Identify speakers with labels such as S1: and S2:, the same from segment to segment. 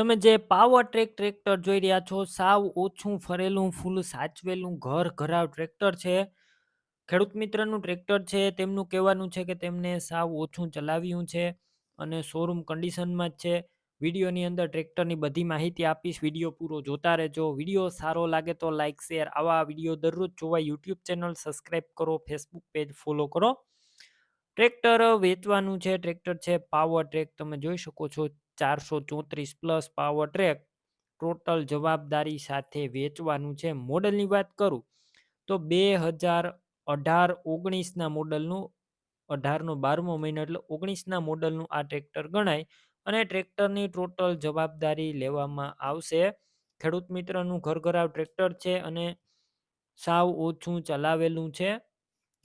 S1: તમે જે power track tractor જોઈ રહ્યા છો, સાવ ઓછું ફરેલું, ફૂલ સાચવેલું ઘર ઘરાવ ટ્રેક્ટર છે. ખેડૂત મિત્રનું ટ્રેક્ટર છે, તેમનું કહેવાનું છે કે તેમને સાવ ઓછું ચલાવ્યું છે અને શોરૂમ કન્ડિશનમાં જ છે. વિડીયોની અંદર ટ્રેક્ટરની બધી માહિતી આપીશ, વીડિયો પૂરો જોતા રહેજો. વીડિયો સારો લાગે તો લાઇક શેર, આવા વીડિયો દરરોજ જોવા યુટ્યુબ ચેનલ સબસ્ક્રાઈબ કરો, ફેસબુક પેજ ફોલો કરો. ટ્રેક્ટર વેચવાનું છે, ટ્રેક્ટર છે, પાવર ટ્રેક તમે જોઈ શકો છો. ચારસો ચોત્રીસ પ્લસ પાવર ટ્રેક ટોટલ જવાબદારી સાથે વેચવાનું છે. મોડલની વાત કરું તો બે હજાર અઢાર ઓગણીસના મોડલનું, અઢારનો બારમો મહિનો એટલે ઓગણીસના મોડલનું આ ટ્રેક્ટર ગણાય અને ટ્રેક્ટરની ટોટલ જવાબદારી લેવામાં આવશે. ખેડૂત મિત્રનું ઘરઘરાવ ટ્રેક્ટર છે અને સાવ ઓછું ચલાવેલું છે.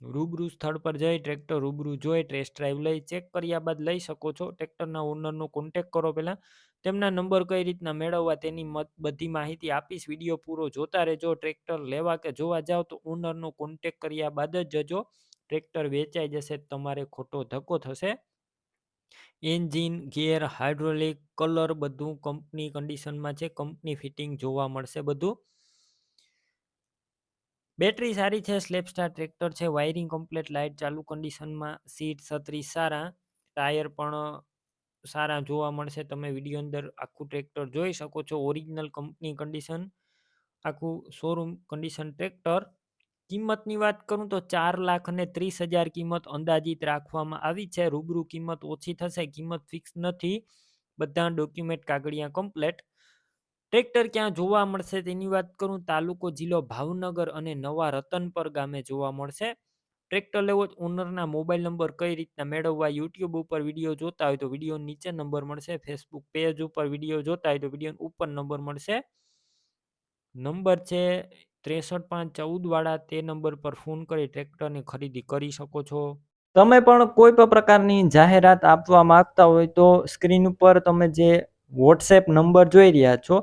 S1: રૂબરૂ સ્થળ પર જઈ ટ્રેક્ટર રૂબરૂ જોઈ ટેસ્ટ ડ્રાઈવ લઈ ચેક કર્યા બાદ લઈ શકો છો. ટ્રેક્ટરના ઓનરનો કોન્ટેક કરો પહેલાં. તેમના નંબર કઈ રીતના મેળવવા તેની મત, બધી માહિતી આપીશ. વીડિયો પૂરો જોતા રહેજો. ટ્રેક્ટર લેવા કે જોવા જાઓ તો ઓનરનો કોન્ટેક કર્યા બાદ જ જજો. ટ્રેક્ટર વેચાઈ જશે, તમારે ખોટો ધક્કો થશે. એન્જિન ગિયર હાઇડ્રોલિક કલર બધું કંપની કન્ડિશનમાં છે. કંપની ફિટિંગ જોવા મળશે બધું. બેટરી સારી છે સ્લેપસ્ટાર ટ્રેક્ટર છે, વાયરિંગ કમ્પ્લીટ, લાઇટ ચાલુ કન્ડિશનમાં, સીટ છત્રી સારા, ટાયર પણ સારા જોવા મળશે. તમે વીડિયો અંદર આખું ટ્રેક્ટર જોઈ શકો છો. ઓરિજિનલ કંપની કન્ડિશન, આખું શોરૂમ કન્ડિશન ટ્રેક્ટર. કિંમતની વાત કરું તો ચાર લાખ અને ત્રીસ હજાર કિંમત અંદાજિત રાખવામાં આવી છે. રૂબરૂ કિંમત ઓછી થશે, કિંમત ફિક્સ નથી. બધા ડોક્યુમેન્ટ કાગળિયા કમ્પ્લેટ ટ્રેક્ટર ક્યાં જોવા મળશે તેની વાત કરું? તાલુકો જિલ્લો ભાવનગર અને નવા રતનપર ગામે જોવા મળશે. ટ્રેક્ટર લેવો ઓનરના મોબાઈલ નંબર કઈ રીતના મેળવવા યુટ્યુબ ઉપર વીડિયો જોતા હોય તો વીડિયો નીચે નંબર મળશે. ફેસબુક પેજ ઉપર વીડિયો જોતા હોય તો વીડિયો ઉપર નંબર મળશે. નંબર છે ત્રેસઠ પાંચ ચૌદ વાળા, તે નંબર પર ફોન કરી ટ્રેક્ટરની ખરીદી કરી શકો છો. તમે પણ કોઈ પણ પ્રકારની જાહેરાત આપવા માંગતા હોય તો સ્ક્રીન ઉપર તમે જે વોટ્સએપ નંબર જોઈ રહ્યા છો